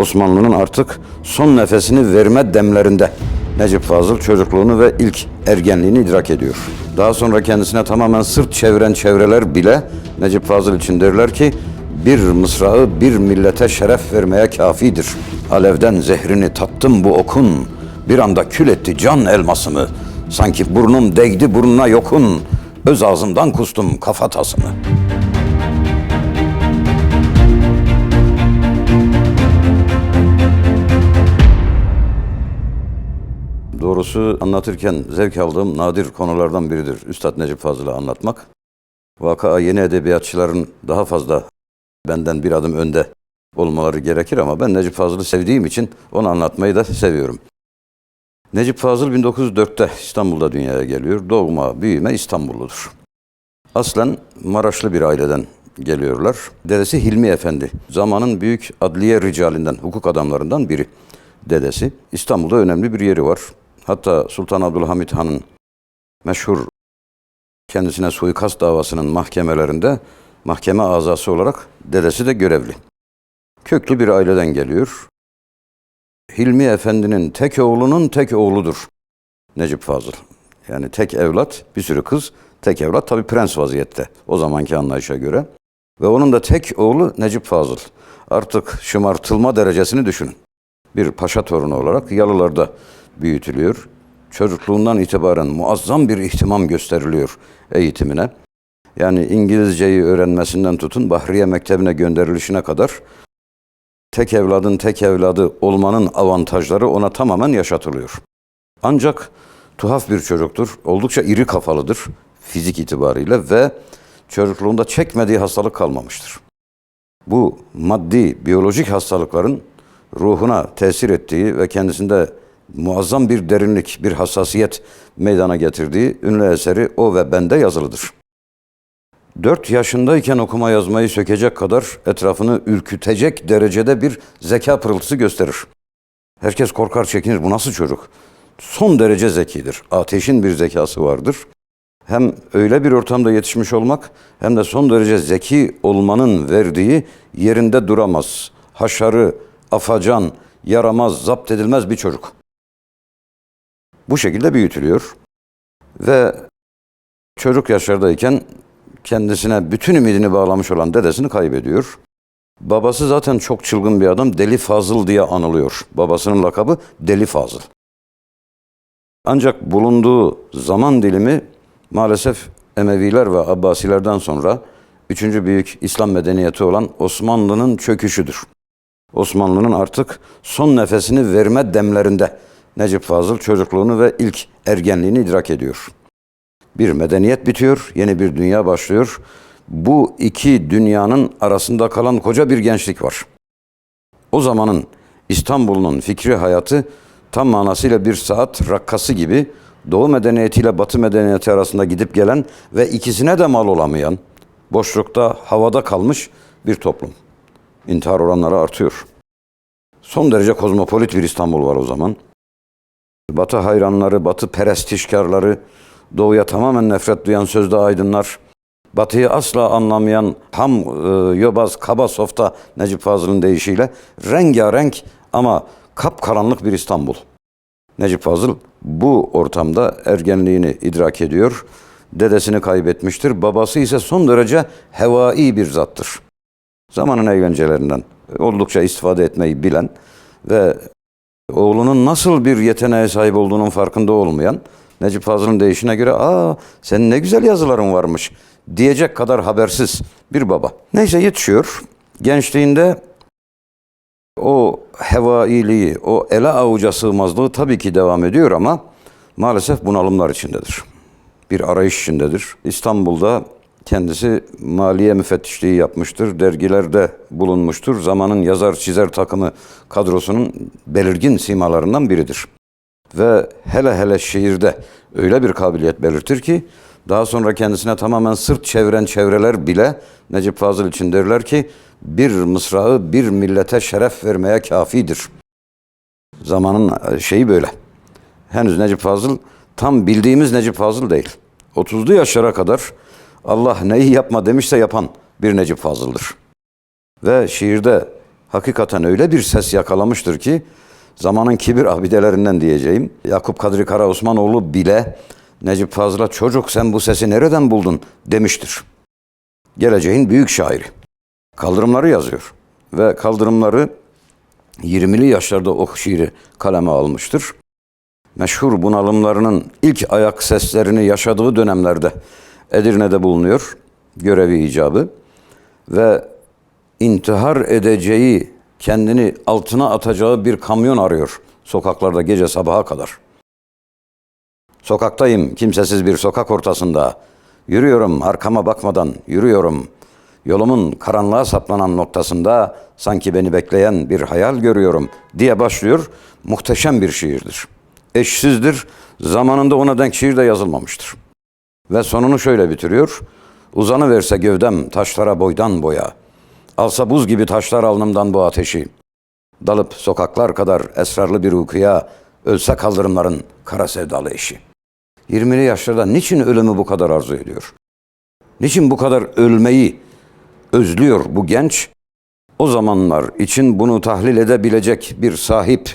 Osmanlı'nın artık son nefesini verme demlerinde. Necip Fazıl çocukluğunu ve ilk ergenliğini idrak ediyor. Daha sonra kendisine tamamen sırt çeviren çevreler bile Necip Fazıl için derler ki bir mısrağı bir millete şeref vermeye kafidir. Alevden zehrini tattım bu okun, bir anda kül etti can elmasımı. Sanki burnum değdi burnuna yokun, öz ağzımdan kustum kafatasını. Doğrusu anlatırken zevk aldığım nadir konulardan biridir Üstad Necip Fazıl'ı anlatmak. Vaka yeni edebiyatçıların daha fazla benden bir adım önde olmaları gerekir ama ben Necip Fazıl'ı sevdiğim için onu anlatmayı da seviyorum. Necip Fazıl 1904'te İstanbul'da dünyaya geliyor. Doğma, büyüme İstanbulludur. Aslen Maraşlı bir aileden geliyorlar. Dedesi Hilmi Efendi. Zamanın büyük adliye ricalinden, hukuk adamlarından biri dedesi. İstanbul'da önemli bir yeri var. Hatta Sultan Abdülhamit Han'ın meşhur kendisine suikast davasının mahkemelerinde mahkeme azası olarak dedesi de görevli. Köklü bir aileden geliyor. Hilmi Efendi'nin tek oğlunun tek oğludur Necip Fazıl. Yani tek evlat, bir sürü kız, tek evlat tabi prens vaziyette o zamanki anlayışa göre. Ve onun da tek oğlu Necip Fazıl. Artık şımartılma derecesini düşünün. Bir paşa torunu olarak yalılarda büyütülüyor. Çocukluğundan itibaren muazzam bir ihtimam gösteriliyor eğitimine. Yani İngilizceyi öğrenmesinden tutun Bahriye Mektebi'ne gönderilişine kadar tek evladın tek evladı olmanın avantajları ona tamamen yaşatılıyor. Ancak tuhaf bir çocuktur. Oldukça iri kafalıdır fizik itibariyle ve çocukluğunda çekmediği hastalık kalmamıştır. Bu maddi, biyolojik hastalıkların ruhuna tesir ettiği ve kendisinde muazzam bir derinlik, bir hassasiyet meydana getirdiği ünlü eseri O ve Bende yazılıdır. 4 yaşındayken okuma yazmayı sökecek kadar etrafını ürkütecek derecede bir zeka pırıltısı gösterir. Herkes korkar çekinir bu nasıl çocuk? Son derece zekidir. Ateşin bir zekası vardır. Hem öyle bir ortamda yetişmiş olmak hem de son derece zeki olmanın verdiği yerinde duramaz. Haşarı, afacan, yaramaz, zapt edilmez bir çocuk. Bu şekilde büyütülüyor ve çocuk yaşlardayken kendisine bütün ümidini bağlamış olan dedesini kaybediyor. Babası zaten çok çılgın bir adam. Deli Fazıl diye anılıyor. Babasının lakabı Deli Fazıl. Ancak bulunduğu zaman dilimi maalesef Emeviler ve Abbasilerden sonra üçüncü büyük İslam medeniyeti olan Osmanlı'nın çöküşüdür. Osmanlı'nın artık son nefesini verme demlerinde Necip Fazıl çocukluğunu ve ilk ergenliğini idrak ediyor. Bir medeniyet bitiyor, yeni bir dünya başlıyor. Bu iki dünyanın arasında kalan koca bir gençlik var. O zamanın İstanbul'un fikri hayatı tam manasıyla bir saat rakkası gibi Doğu medeniyetiyle Batı medeniyeti arasında gidip gelen ve ikisine de mal olamayan, boşlukta, havada kalmış bir toplum. İntihar oranları artıyor. Son derece kozmopolit bir İstanbul var o zaman. Batı hayranları, Batı perestişkarları, Doğuya tamamen nefret duyan sözde aydınlar, Batı'yı asla anlamayan ham e, yobaz, kaba softa Necip Fazıl'ın deyişiyle rengarenk ama kapkaranlık bir İstanbul. Necip Fazıl bu ortamda ergenliğini idrak ediyor. Dedesini kaybetmiştir. Babası ise son derece hevai bir zattır. Zamanın eğlencelerinden oldukça istifade etmeyi bilen ve oğlunun nasıl bir yeteneğe sahip olduğunun farkında olmayan Necip Fazıl'ın deyişine göre aa senin ne güzel yazıların varmış diyecek kadar habersiz bir baba. Neyse yetişiyor. Gençliğinde o hevailiği, o ele avuca sığmazlığı tabii ki devam ediyor ama maalesef bunalımlar içindedir. Bir arayış içindedir. İstanbul'da kendisi maliye müfettişliği yapmıştır. Dergilerde bulunmuştur. Zamanın yazar çizer takımı kadrosunun belirgin simalarından biridir. Ve hele hele şiirde öyle bir kabiliyet belirtir ki daha sonra kendisine tamamen sırt çeviren çevreler bile Necip Fazıl için derler ki bir mısrağı bir millete şeref vermeye kafidir. Zamanın şeyi böyle. Henüz Necip Fazıl tam bildiğimiz Necip Fazıl değil. 30'lu yaşlara kadar Allah neyi yapma demişse yapan bir Necip Fazıl'dır. Ve şiirde hakikaten öyle bir ses yakalamıştır ki zamanın kibir abidelerinden diyeceğim. Yakup Kadri Karaosmanoğlu bile Necip Fazıl'a çocuk sen bu sesi nereden buldun demiştir. Geleceğin büyük şairi. Kaldırımları yazıyor ve kaldırımları 20'li yaşlarda o şiiri kaleme almıştır. Meşhur bunalımlarının ilk ayak seslerini yaşadığı dönemlerde Edirne'de bulunuyor görevi icabı ve intihar edeceği, kendini altına atacağı bir kamyon arıyor sokaklarda gece sabaha kadar. Sokaktayım, kimsesiz bir sokak ortasında. Yürüyorum, arkama bakmadan yürüyorum. Yolumun karanlığa saplanan noktasında sanki beni bekleyen bir hayal görüyorum diye başlıyor. Muhteşem bir şiirdir. Eşsizdir. Zamanında ona denk şiir de yazılmamıştır. Ve sonunu şöyle bitiriyor. Uzanı verse gövdem taşlara boydan boya. Alsa buz gibi taşlar alnımdan bu ateşi. Dalıp sokaklar kadar esrarlı bir uykuya ölse kaldırımların kara sevdalı eşi. 20'li yaşlarda niçin ölümü bu kadar arzu ediyor? Niçin bu kadar ölmeyi özlüyor bu genç? O zamanlar için bunu tahlil edebilecek bir sahip,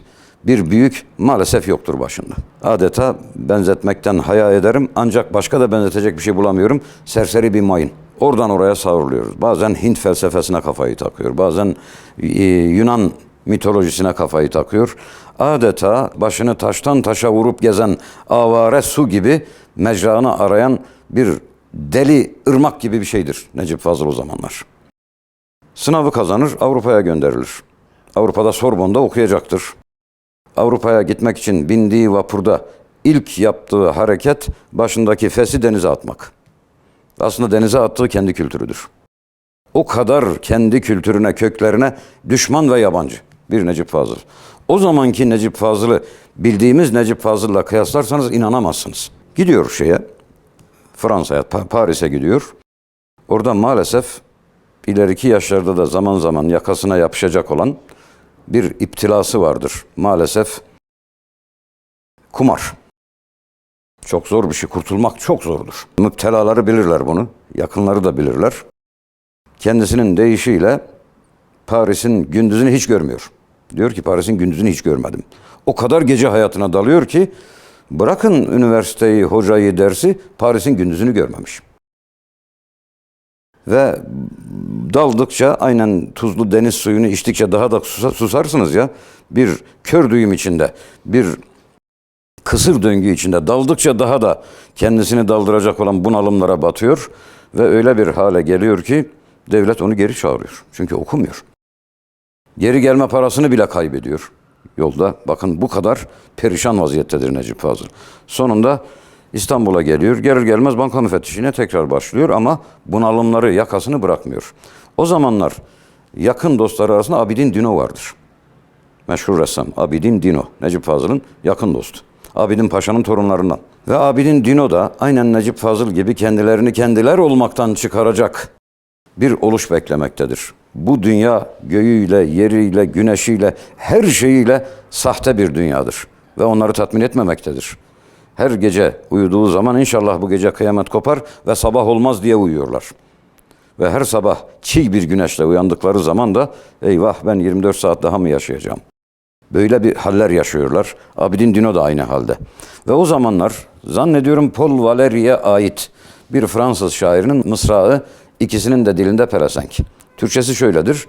bir büyük maalesef yoktur başında. Adeta benzetmekten haya ederim ancak başka da benzetecek bir şey bulamıyorum. Serseri bir mayın. Oradan oraya savruluyoruz. Bazen Hint felsefesine kafayı takıyor. Bazen e, Yunan mitolojisine kafayı takıyor. Adeta başını taştan taşa vurup gezen avare su gibi mecranı arayan bir deli ırmak gibi bir şeydir Necip Fazıl o zamanlar. Sınavı kazanır, Avrupa'ya gönderilir. Avrupa'da Sorbon'da okuyacaktır. Avrupa'ya gitmek için bindiği vapurda ilk yaptığı hareket başındaki fesi denize atmak. Aslında denize attığı kendi kültürüdür. O kadar kendi kültürüne, köklerine düşman ve yabancı bir Necip Fazıl. O zamanki Necip Fazıl'ı bildiğimiz Necip Fazıl'la kıyaslarsanız inanamazsınız. Gidiyor şeye, Fransa'ya, Pa- Paris'e gidiyor. Orada maalesef ileriki yaşlarda da zaman zaman yakasına yapışacak olan bir iptilası vardır. Maalesef kumar. Çok zor bir şey. Kurtulmak çok zordur. Müptelaları bilirler bunu. Yakınları da bilirler. Kendisinin deyişiyle Paris'in gündüzünü hiç görmüyor. Diyor ki Paris'in gündüzünü hiç görmedim. O kadar gece hayatına dalıyor ki bırakın üniversiteyi, hocayı, dersi Paris'in gündüzünü görmemiş. Ve daldıkça aynen tuzlu deniz suyunu içtikçe daha da susa- susarsınız ya. Bir kör düğüm içinde, bir kısır döngü içinde daldıkça daha da kendisini daldıracak olan bunalımlara batıyor ve öyle bir hale geliyor ki devlet onu geri çağırıyor. Çünkü okumuyor. Geri gelme parasını bile kaybediyor yolda. Bakın bu kadar perişan vaziyettedir Necip Fazıl. Sonunda İstanbul'a geliyor. Gelir gelmez banka müfettişine tekrar başlıyor ama bunalımları yakasını bırakmıyor. O zamanlar yakın dostları arasında Abidin Dino vardır. Meşhur ressam Abidin Dino. Necip Fazıl'ın yakın dostu. Abidin Paşa'nın torunlarından. Ve Abidin Dino da aynen Necip Fazıl gibi kendilerini kendiler olmaktan çıkaracak bir oluş beklemektedir. Bu dünya göğüyle, yeriyle, güneşiyle, her şeyiyle sahte bir dünyadır. Ve onları tatmin etmemektedir. Her gece uyuduğu zaman inşallah bu gece kıyamet kopar ve sabah olmaz diye uyuyorlar. Ve her sabah çiğ bir güneşle uyandıkları zaman da eyvah ben 24 saat daha mı yaşayacağım? Böyle bir haller yaşıyorlar. Abidin Dino da aynı halde. Ve o zamanlar zannediyorum Paul Valéry'e ait bir Fransız şairinin mısrağı ikisinin de dilinde pelesenk. Türkçesi şöyledir.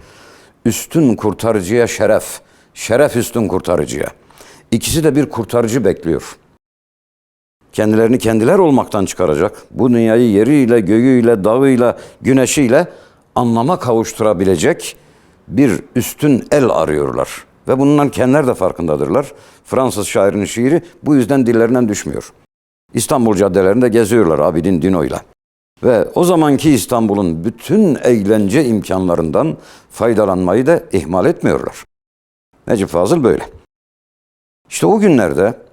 Üstün kurtarıcıya şeref, şeref üstün kurtarıcıya. İkisi de bir kurtarıcı bekliyor. Kendilerini kendiler olmaktan çıkaracak. Bu dünyayı yeriyle, göğüyle, dağıyla, güneşiyle anlama kavuşturabilecek bir üstün el arıyorlar. Ve bundan kendileri de farkındadırlar. Fransız şairin şiiri bu yüzden dillerinden düşmüyor. İstanbul caddelerinde geziyorlar Abidin Dino'yla. Ve o zamanki İstanbul'un bütün eğlence imkanlarından faydalanmayı da ihmal etmiyorlar. Necip Fazıl böyle. İşte o günlerde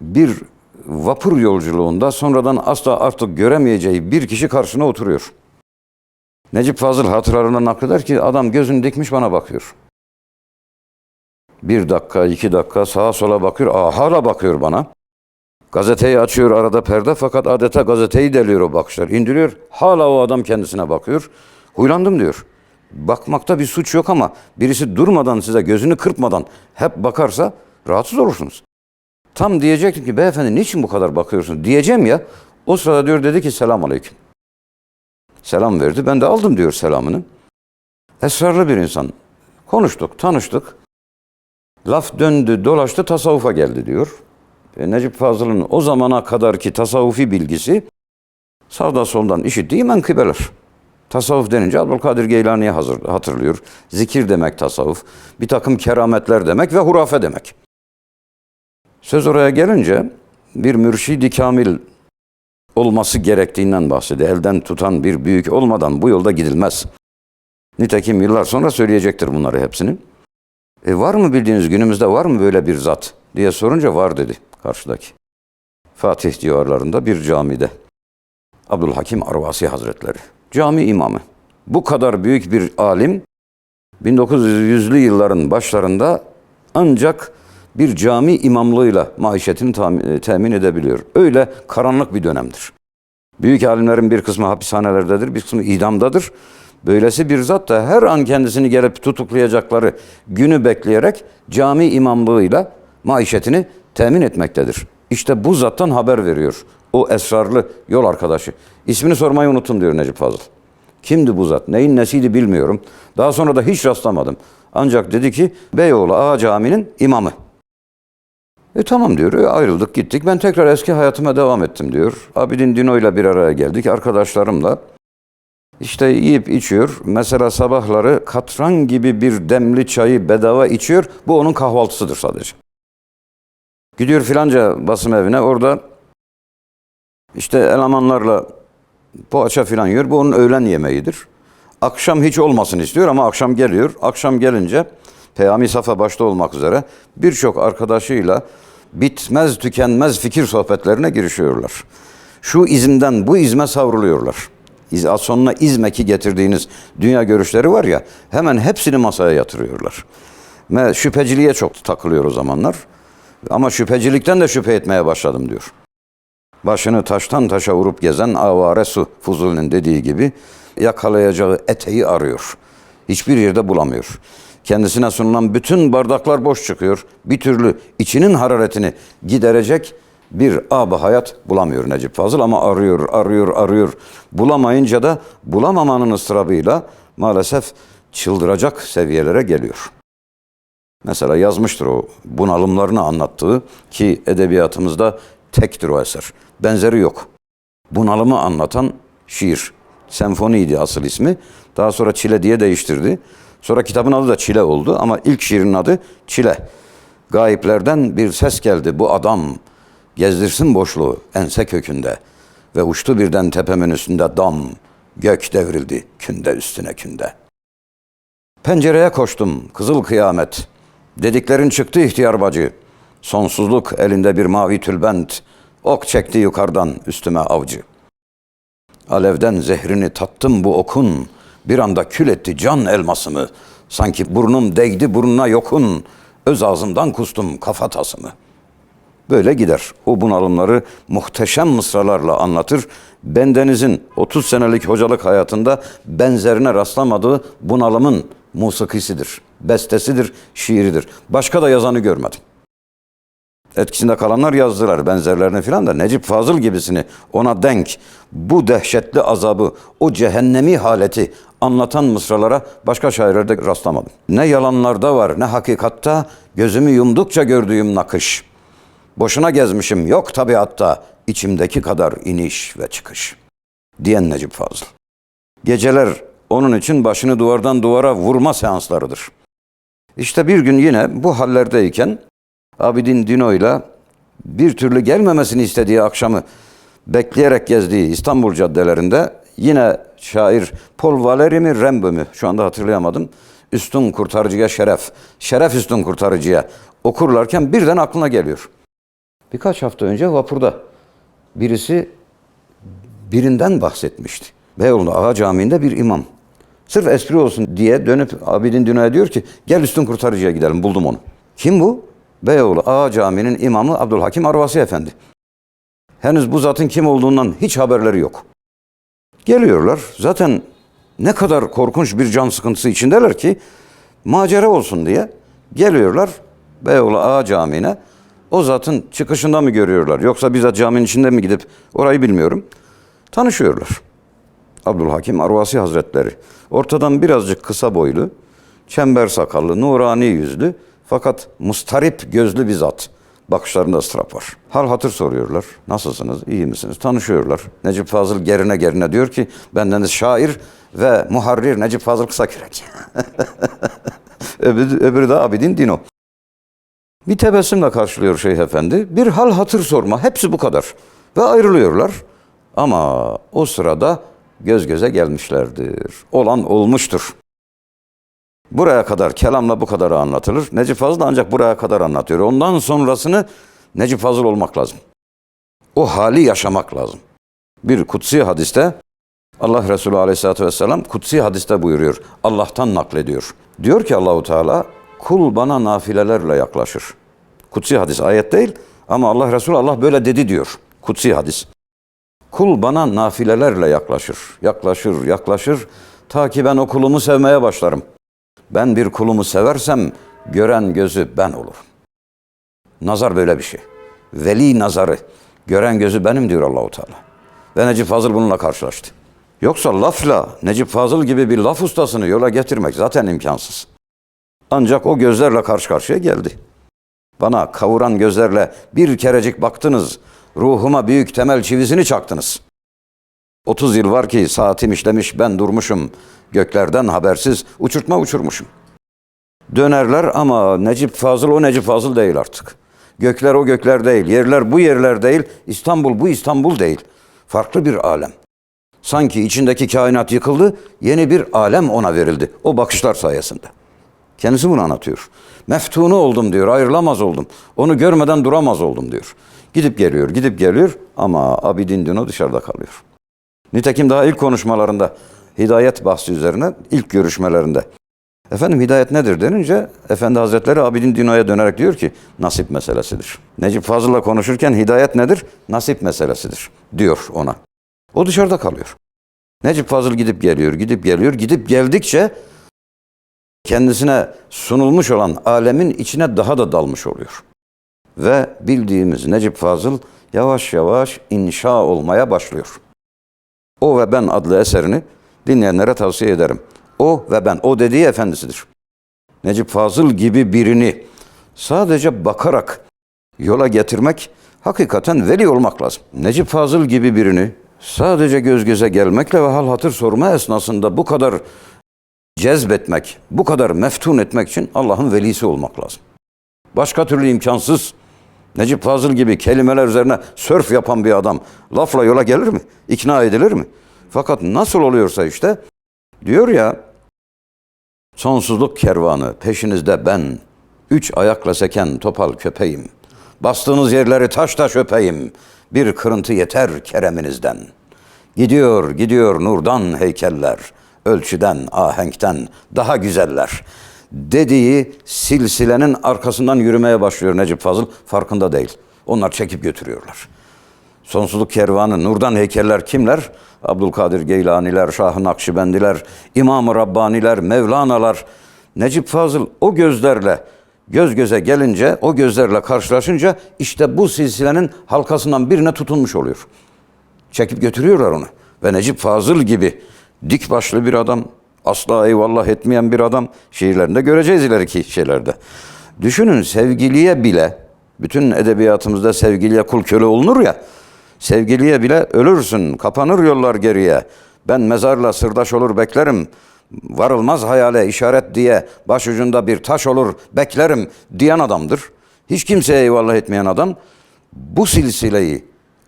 bir vapur yolculuğunda sonradan asla artık göremeyeceği bir kişi karşına oturuyor. Necip Fazıl hatıralarından nakleder ki adam gözünü dikmiş bana bakıyor. Bir dakika, iki dakika sağa sola bakıyor. Aa, hala bakıyor bana. Gazeteyi açıyor arada perde fakat adeta gazeteyi deliyor o bakışlar. İndiriyor. Hala o adam kendisine bakıyor. Huylandım diyor. bakmakta bir suç yok ama birisi durmadan size gözünü kırpmadan hep bakarsa rahatsız olursunuz. Tam diyecektim ki beyefendi niçin bu kadar bakıyorsunuz diyeceğim ya. O sırada diyor dedi ki selam aleyküm. Selam verdi. Ben de aldım diyor selamını. Esrarlı bir insan. Konuştuk, tanıştık. Laf döndü, dolaştı, tasavvufa geldi diyor. E, Necip Fazıl'ın o zamana kadarki tasavvufi bilgisi sağda soldan işittiği menkıbeler. Tasavvuf denince Abdülkadir Geylani'yi hazır, hatırlıyor. Zikir demek tasavvuf. Bir takım kerametler demek ve hurafe demek. Söz oraya gelince bir mürşidi kamil olması gerektiğinden bahsediyor. Elden tutan bir büyük olmadan bu yolda gidilmez. Nitekim yıllar sonra söyleyecektir bunları hepsini. E var mı bildiğiniz günümüzde var mı böyle bir zat diye sorunca var dedi karşıdaki. Fatih civarlarında bir camide. Abdülhakim Arvasi Hazretleri. Cami imamı. Bu kadar büyük bir alim 1900'lü yılların başlarında ancak bir cami imamlığıyla maişetini e, temin edebiliyor. Öyle karanlık bir dönemdir. Büyük alimlerin bir kısmı hapishanelerdedir, bir kısmı idamdadır. Böylesi bir zat da her an kendisini gelip tutuklayacakları günü bekleyerek cami imamlığıyla maişetini temin etmektedir. İşte bu zattan haber veriyor o esrarlı yol arkadaşı. İsmini sormayı unuttum diyor Necip Fazıl. Kimdi bu zat? Neyin nesiydi bilmiyorum. Daha sonra da hiç rastlamadım. Ancak dedi ki Beyoğlu Ağa Camii'nin imamı. E tamam diyor. E, ayrıldık gittik. Ben tekrar eski hayatıma devam ettim diyor. Abidin Dino ile bir araya geldik arkadaşlarımla. İşte yiyip içiyor. Mesela sabahları katran gibi bir demli çayı bedava içiyor. Bu onun kahvaltısıdır sadece. Gidiyor filanca basım evine orada işte elemanlarla poğaça filan yiyor. Bu onun öğlen yemeğidir. Akşam hiç olmasın istiyor ama akşam geliyor. Akşam gelince Peyami Safa başta olmak üzere birçok arkadaşıyla bitmez tükenmez fikir sohbetlerine girişiyorlar. Şu izimden bu izme savruluyorlar. İz, sonuna izmeki getirdiğiniz dünya görüşleri var ya hemen hepsini masaya yatırıyorlar. Ve şüpheciliğe çok takılıyor o zamanlar. Ama şüphecilikten de şüphe etmeye başladım diyor. Başını taştan taşa vurup gezen avare su Fuzuli'nin dediği gibi yakalayacağı eteği arıyor. Hiçbir yerde bulamıyor. Kendisine sunulan bütün bardaklar boş çıkıyor. Bir türlü içinin hararetini giderecek bir ab hayat bulamıyor Necip Fazıl ama arıyor, arıyor, arıyor. Bulamayınca da bulamamanın ıstırabıyla maalesef çıldıracak seviyelere geliyor. Mesela yazmıştır o bunalımlarını anlattığı ki edebiyatımızda tektir o eser. Benzeri yok. Bunalımı anlatan şiir. Senfoniydi asıl ismi. Daha sonra Çile diye değiştirdi. Sonra kitabın adı da Çile oldu ama ilk şiirin adı Çile. Gayiplerden bir ses geldi. Bu adam gezdirsin boşluğu ense kökünde. Ve uçtu birden tepemin üstünde dam. Gök devrildi künde üstüne künde. Pencereye koştum kızıl kıyamet. Dediklerin çıktı ihtiyar bacı. Sonsuzluk elinde bir mavi tülbent. Ok çekti yukarıdan üstüme avcı. Alevden zehrini tattım bu okun. Bir anda kül etti can elmasımı. Sanki burnum değdi burnuna yokun. Öz ağzımdan kustum kafatasımı. Böyle gider. O bunalımları muhteşem mısralarla anlatır. Bendenizin 30 senelik hocalık hayatında benzerine rastlamadığı bunalımın musikisidir, bestesidir, şiiridir. Başka da yazanı görmedim. Etkisinde kalanlar yazdılar benzerlerini filan da Necip Fazıl gibisini ona denk bu dehşetli azabı, o cehennemi haleti anlatan mısralara başka şairlerde rastlamadım. Ne yalanlarda var ne hakikatta gözümü yumdukça gördüğüm nakış. Boşuna gezmişim yok tabiatta içimdeki kadar iniş ve çıkış. Diyen Necip Fazıl. Geceler onun için başını duvardan duvara vurma seanslarıdır. İşte bir gün yine bu hallerdeyken Abidin Dino'yla bir türlü gelmemesini istediği akşamı bekleyerek gezdiği İstanbul caddelerinde yine şair Paul Valéry mi Rimbaud mu şu anda hatırlayamadım. Üstün kurtarıcıya şeref, şeref üstün kurtarıcıya okurlarken birden aklına geliyor. Birkaç hafta önce vapurda birisi birinden bahsetmişti. Beyoğlu Ağa Camii'nde bir imam. Sırf espri olsun diye dönüp Abidin Dino'ya diyor ki gel üstün kurtarıcıya gidelim buldum onu. Kim bu? Beyoğlu Ağa Camii'nin imamı Abdülhakim Arvasi Efendi. Henüz bu zatın kim olduğundan hiç haberleri yok. Geliyorlar. Zaten ne kadar korkunç bir can sıkıntısı içindeler ki macera olsun diye geliyorlar Beyoğlu Ağa Camii'ne. O zatın çıkışında mı görüyorlar yoksa bizzat caminin içinde mi gidip orayı bilmiyorum. Tanışıyorlar. Abdülhakim Arvasi Hazretleri. Ortadan birazcık kısa boylu, çember sakallı, nurani yüzlü fakat mustarip gözlü bir zat. Bakışlarında ıstırap var. Hal hatır soruyorlar. Nasılsınız, iyi misiniz? Tanışıyorlar. Necip Fazıl gerine gerine diyor ki bendeniz şair ve muharrir Necip Fazıl Kısakürek. öbürü, öbürü de Abidin Dino. Bir tebessümle karşılıyor Şeyh Efendi. Bir hal hatır sorma. Hepsi bu kadar. Ve ayrılıyorlar. Ama o sırada göz göze gelmişlerdir. Olan olmuştur. Buraya kadar kelamla bu kadar anlatılır. Necip Fazıl ancak buraya kadar anlatıyor. Ondan sonrasını Necip Fazıl olmak lazım. O hali yaşamak lazım. Bir kutsi hadiste Allah Resulü Aleyhisselatü Vesselam kutsi hadiste buyuruyor. Allah'tan naklediyor. Diyor ki Allahu Teala kul bana nafilelerle yaklaşır. Kutsi hadis ayet değil ama Allah Resulü Allah böyle dedi diyor. Kutsi hadis. Kul bana nafilelerle yaklaşır. Yaklaşır, yaklaşır ta ki ben o sevmeye başlarım. Ben bir kulumu seversem gören gözü ben olurum. Nazar böyle bir şey. Veli nazarı. Gören gözü benim diyor Allahu Teala. Ve Necip Fazıl bununla karşılaştı. Yoksa lafla Necip Fazıl gibi bir laf ustasını yola getirmek zaten imkansız. Ancak o gözlerle karşı karşıya geldi. Bana kavuran gözlerle bir kerecik baktınız, ruhuma büyük temel çivisini çaktınız. 30 yıl var ki saatim işlemiş ben durmuşum, göklerden habersiz uçurtma uçurmuşum. Dönerler ama Necip Fazıl o Necip Fazıl değil artık. Gökler o gökler değil, yerler bu yerler değil, İstanbul bu İstanbul değil. Farklı bir alem. Sanki içindeki kainat yıkıldı, yeni bir alem ona verildi. O bakışlar sayesinde. Kendisi bunu anlatıyor. Meftunu oldum diyor, ayrılamaz oldum. Onu görmeden duramaz oldum diyor. Gidip geliyor, gidip geliyor ama Abidin Dino dışarıda kalıyor. Nitekim daha ilk konuşmalarında hidayet bahsi üzerine ilk görüşmelerinde Efendim hidayet nedir denince Efendi Hazretleri Abidin Dino'ya dönerek diyor ki nasip meselesidir. Necip Fazıl'la konuşurken hidayet nedir? Nasip meselesidir diyor ona. O dışarıda kalıyor. Necip Fazıl gidip geliyor, gidip geliyor, gidip geldikçe kendisine sunulmuş olan alemin içine daha da dalmış oluyor. Ve bildiğimiz Necip Fazıl yavaş yavaş inşa olmaya başlıyor. O ve Ben adlı eserini dinleyenlere tavsiye ederim. O ve ben, o dediği efendisidir. Necip Fazıl gibi birini sadece bakarak yola getirmek hakikaten veli olmak lazım. Necip Fazıl gibi birini sadece göz göze gelmekle ve hal hatır sorma esnasında bu kadar cezbetmek, bu kadar meftun etmek için Allah'ın velisi olmak lazım. Başka türlü imkansız. Necip Fazıl gibi kelimeler üzerine sörf yapan bir adam lafla yola gelir mi? İkna edilir mi? Fakat nasıl oluyorsa işte diyor ya Sonsuzluk kervanı peşinizde ben Üç ayakla seken topal köpeğim. Bastığınız yerleri taş taş öpeyim. Bir kırıntı yeter kereminizden. Gidiyor gidiyor nurdan heykeller. Ölçüden ahenkten daha güzeller Dediği silsilenin arkasından yürümeye başlıyor Necip Fazıl farkında değil. Onlar çekip götürüyorlar. Sonsuzluk kervanı, nurdan heykeller kimler? Abdülkadir Geylaniler, Şah-ı Nakşibendiler, İmam-ı Rabbaniler, Mevlanalar. Necip Fazıl o gözlerle göz göze gelince, o gözlerle karşılaşınca işte bu silsilenin halkasından birine tutunmuş oluyor. Çekip götürüyorlar onu. Ve Necip Fazıl gibi dik başlı bir adam, asla eyvallah etmeyen bir adam şiirlerinde göreceğiz ileriki şeylerde. Düşünün sevgiliye bile, bütün edebiyatımızda sevgiliye kul köle olunur ya, Sevgiliye bile ölürsün, kapanır yollar geriye. Ben mezarla sırdaş olur beklerim. Varılmaz hayale işaret diye başucunda bir taş olur beklerim diyen adamdır. Hiç kimseye eyvallah etmeyen adam bu silsileyi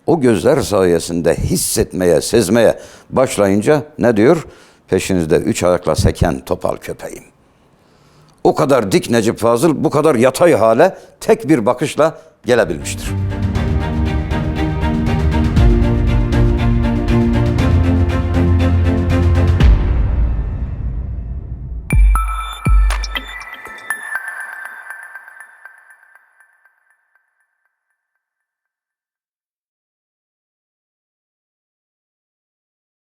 o gözler sayesinde hissetmeye, sezmeye başlayınca ne diyor? Peşinizde üç ayakla seken topal köpeğim. O kadar dik Necip Fazıl bu kadar yatay hale tek bir bakışla gelebilmiştir.